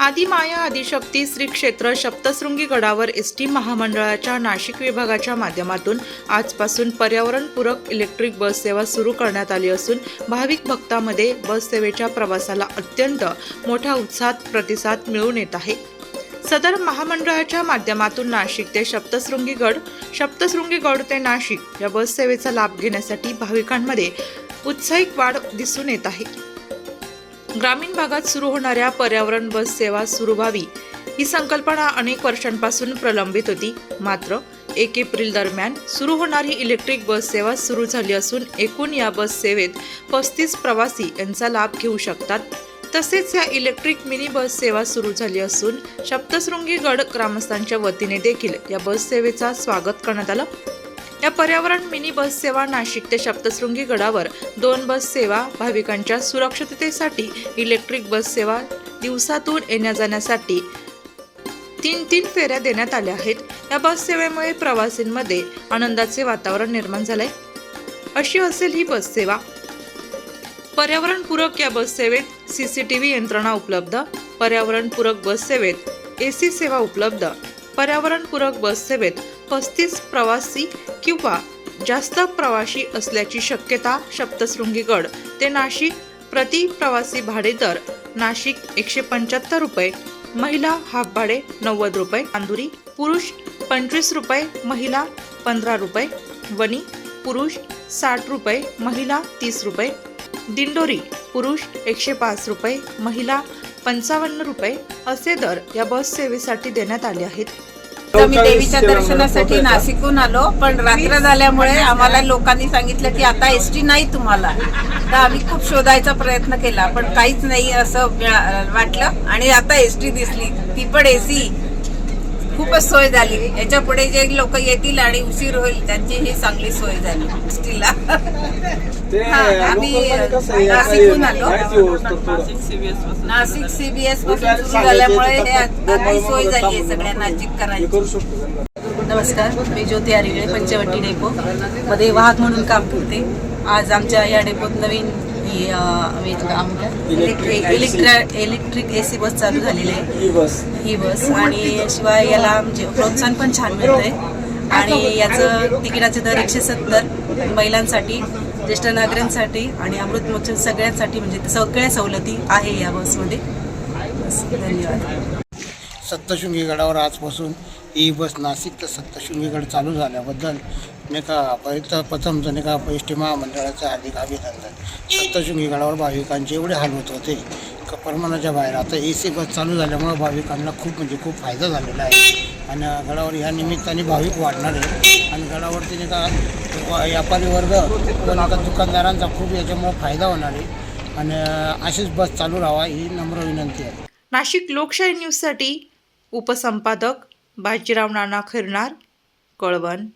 आदिमाया आदिशक्ती श्री क्षेत्र सप्तशृंगी गडावर S T महामंडळाच्या नाशिक विभागाच्या माध्यमातून आजपासून पर्यावरणपूरक इलेक्ट्रिक बस सेवा सुरू करण्यात आली असून भाविक भक्तामध्ये बससेवेच्या प्रवासाला अत्यंत मोठा उत्साहात प्रतिसाद मिळून येत आहे. सदर महामंडळाच्या माध्यमातून नाशिक ते सप्तशृंगी गड सप्तशृंगी गड ते नाशिक या बससेवेचा लाभ घेण्यासाठी भाविकांमध्ये उत्साहिक वाढ दिसून येत आहे. ग्रामीण भागात सुरू होणाऱ्या पर्यावरण बस सेवा सुरू व्हावी ही संकल्पना अनेक वर्षांपासून प्रलंबित होती. मात्र एक एप्रिल दरम्यान सुरू होणारी इलेक्ट्रिक बस सेवा सुरू झाली असून एकूण या बस सेवेत पस्तीस प्रवासी यांचा लाभ घेऊ शकतात. तसेच या इलेक्ट्रिक मिनी बस सेवा सुरू झाली असून सप्तशृंगी गड ग्रामस्थांच्या वतीने देखील या बस सेवेचा स्वागत करण्यात आलं. या पर्यावरण मिनी बस सेवा नाशिक ते सप्तशृंगी गडावर दोन बस सेवा भाविकांच्या सुरक्षिततेसाठी इलेक्ट्रिक बस सेवा दिवसातून येण्या जाण्यासाठी तीन तीन फेऱ्या देण्यात आल्या आहेत. या बस सेवेमुळे प्रवासींमध्ये आनंदाचे वातावरण निर्माण झालंय. अशी असेल ही बस सेवा. पर्यावरणपूरक या बस सेवेत सी सी टी व्ही यंत्रणा उपलब्ध. पर्यावरणपूरक बस सेवेत ए सी सेवा उपलब्ध. पर्यावरणपूरक बस सेवेत पस्तीस प्रवासी किंवा जास्त प्रवासी असल्याची शक्यता सप्तशृंगीगड ते नाशिक प्रति प्रवासी भाडे दर नाशिक एकशे पंच्याहत्तर रुपये महिला हाफ भाडे नव्वद रुपये अंदुरी पुरुष पंचवीस रुपये महिला पंधरा रुपये वनी पुरुष साठ रुपये महिला तीस रुपये दिंडोरी पुरुष एकशे पाच रुपये महिला पंचावन्न रुपये असे दर या बस सेवेसाठी देण्यात आले आहेत. आम्ही देवीच्या दर्शनासाठी नाशिकहून आलो पण रात्र झाल्यामुळे आम्हाला लोकांनी सांगितलं की आता एस टी नाही तुम्हाला. तर आम्ही खूप शोधायचा प्रयत्न केला पण काहीच नाही असं वाटलं. आणि आता एस टी दिसली ती पण एसी. खूपच सोय झाली. याच्यापुढे जे लोक येतील आणि उशीर होईल त्यांची ही चांगली सोय झाली. एस टीला ते हा, आम्ही नाशिकहून आलो. नाशिक सीबीएसपासून सुरू झाल्यामुळे हे आता सोय झाली आहे सगळ्या नाशिककरांची. नमस्कार मी ज्योती आरिगळे पंचवटी डेपो. मध्ये वाहक म्हणून काम करते. आज आमच्या या डेपोत नवीन ही electric electric electric A C bus चालू झालेली आहे. ही बस ही बस आणि शिवाय याला म्हणजे प्रोत्साहन पण छान मिळतंय. आणि याचं तिकिटाचे दर एकशे सत्तर महिलांसाठी ज्येष्ठ नागरिकांसाठी आणि अमृत मोचन सगळ्यांसाठी म्हणजे सगळ्या सवलती आहे या बसमध्ये बस, धन्यवाद. सप्तशृंगी गडावर आजपासून ही बस नाशिक तर सप्तशृंगी चालू झाल्याबद्दल नाही का पहिलं प्रथमचं नाही का एस महामंडळाचं हार्दिक अभिनंदन. सप्तशृंगी गडावर भाविकांचे एवढे हाल होत होते. का परमानाच्या बाहेर आता ए सी बस चालू झाल्यामुळं भाविकांना खूप म्हणजे खूप फायदा झालेला आहे. आणि गडावर या निमित्ताने भाविक वाढणार आहे आणि गडावरती नाही का व्यापारी वर्ग पण आता दुकानदारांचा खूप याच्यामुळे फायदा होणार आहे. आणि अशीच बस चालू राहावा ही नम्र विनंती आहे. नाशिक लोकशाही न्यूजसाठी उपसंपादक बाजीराव नाना खिरणार कळवण.